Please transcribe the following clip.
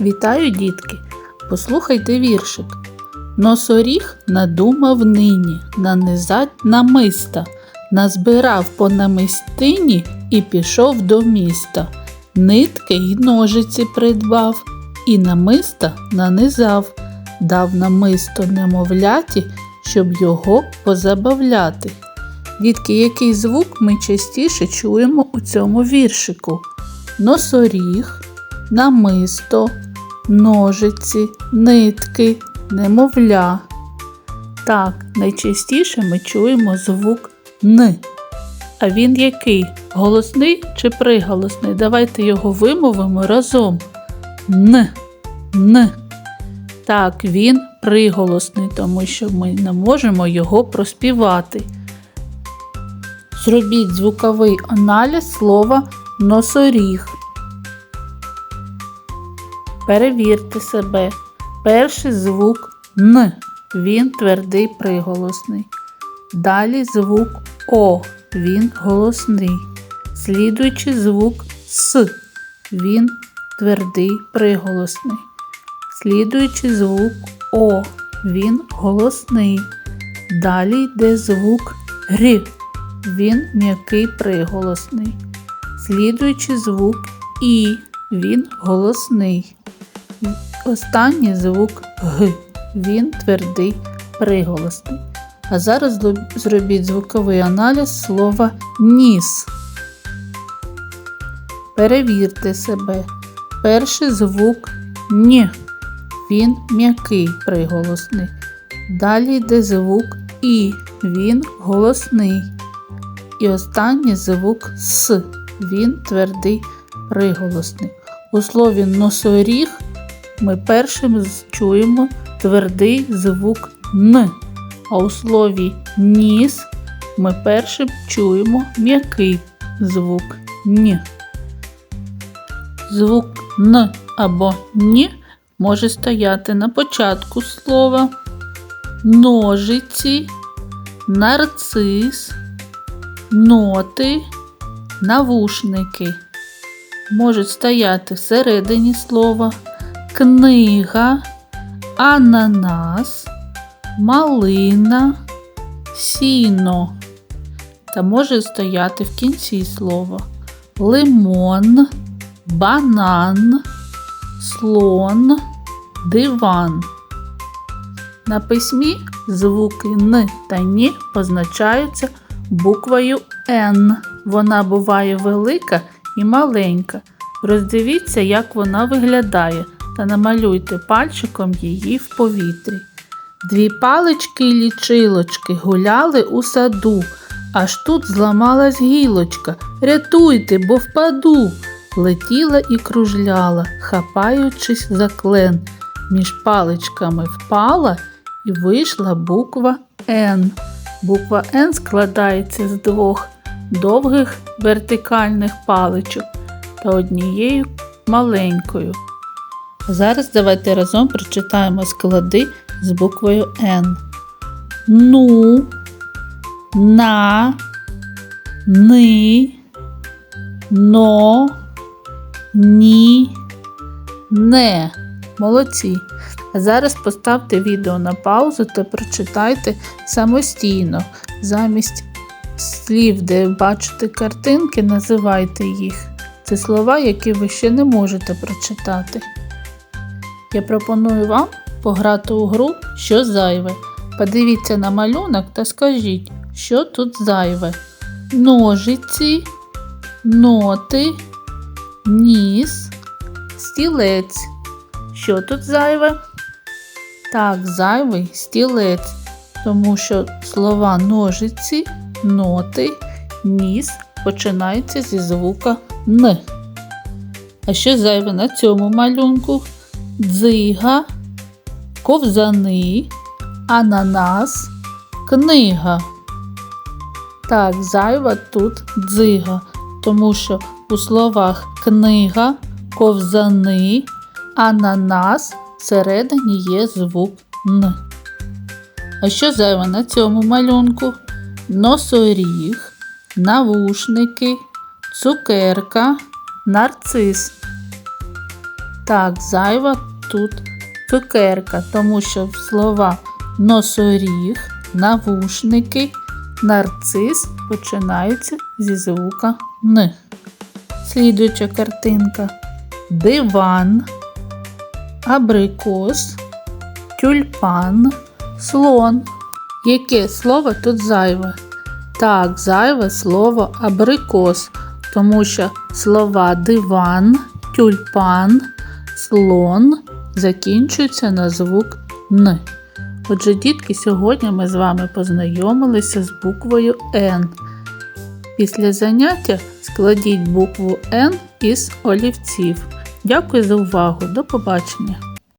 Вітаю, дітки! Послухайте віршик. Носоріг надумав нині нанизать намиста, назбирав по намистині і пішов до міста. Нитки й ножиці придбав, і намиста нанизав, дав намисто немовляті, щоб його позабавляти. Дітки, який звук ми частіше чуємо у цьому віршику? Носоріг, намисто, ножиці, нитки, немовля. Так, найчастіше ми чуємо звук Н. А він який? Голосний чи приголосний? Давайте його вимовимо разом. Н. Н. Так, він приголосний, тому що ми не можемо його проспівати. Зробіть звуковий аналіз слова носоріг. Перевірте себе. Перший звук Н. Він твердий приголосний. Далі звук О. Він голосний. Слідуючий звук С. Він твердий приголосний. Слідуючий звук О. Він голосний. Далі йде звук Р. Він м'який приголосний. Слідуючий звук І. Він голосний. Останній звук Г. Він твердий приголосний. А зараз зробіть звуковий аналіз слова ніс. Перевірте себе. Перший звук Н. Він м'який приголосний. Далі йде звук І. Він голосний. І останній звук С. Він твердий приголосний. У слові носоріг ми першим чуємо твердий звук Н. А у слові ніс ми першим чуємо м'який звук Н. Звук Н або Н може стояти на початку слова, ножиці, нарцис, ноти, навушники. Можуть стояти всередині слова, книга, ананас, малина, сіно. Та може стояти в кінці слова лимон, банан, слон, диван. На письмі звуки Н та Н позначаються буквою Н. Вона буває велика і маленька. Роздивіться, як вона виглядає, та намалюйте пальчиком її в повітрі. Дві палички й лічилочки гуляли у саду, аж тут зламалась гілочка. Рятуйте, бо впаду. Летіла і кружляла, хапаючись за клен. Між паличками впала і вийшла буква Н. Буква Н складається з двох довгих вертикальних паличок та однією маленькою. Зараз давайте разом прочитаємо склади з буквою Н. Ну, на, ни, но, ні, не. Молодці. А зараз поставте відео на паузу та прочитайте самостійно. Замість слів, де бачите картинки, називайте їх. Це слова, які ви ще не можете прочитати. Я пропоную вам пограти у гру що зайве. Подивіться на малюнок та скажіть, що тут зайве. Ножиці, ноти, ніс, стілець. Що тут зайве? Так, зайвий стілець, тому що слова ножиці, ноти, ніс починаються зі звука Н. А що зайве на цьому малюнку? Дзига, ковзани, ананас, книга. Так, зайва тут дзига, тому що у словах книга, ковзани, ананас всередині є звук Н. А що зайве на цьому малюнку? Носоріг, навушники, цукерка, нарцис. Так, зайва тут цукерка, тому що слова носоріг, навушники, нарцис починаються зі звука Н. Слідуюча картинка. Диван, абрикос, тюльпан, слон. Яке слово тут зайве? Так, зайве слово абрикос, тому що слова диван, тюльпан, слон закінчуються на звук Н. Отже, дітки, сьогодні ми з вами познайомилися з буквою Н. Після заняття складіть букву Н із олівців. Дякую за увагу. До побачення!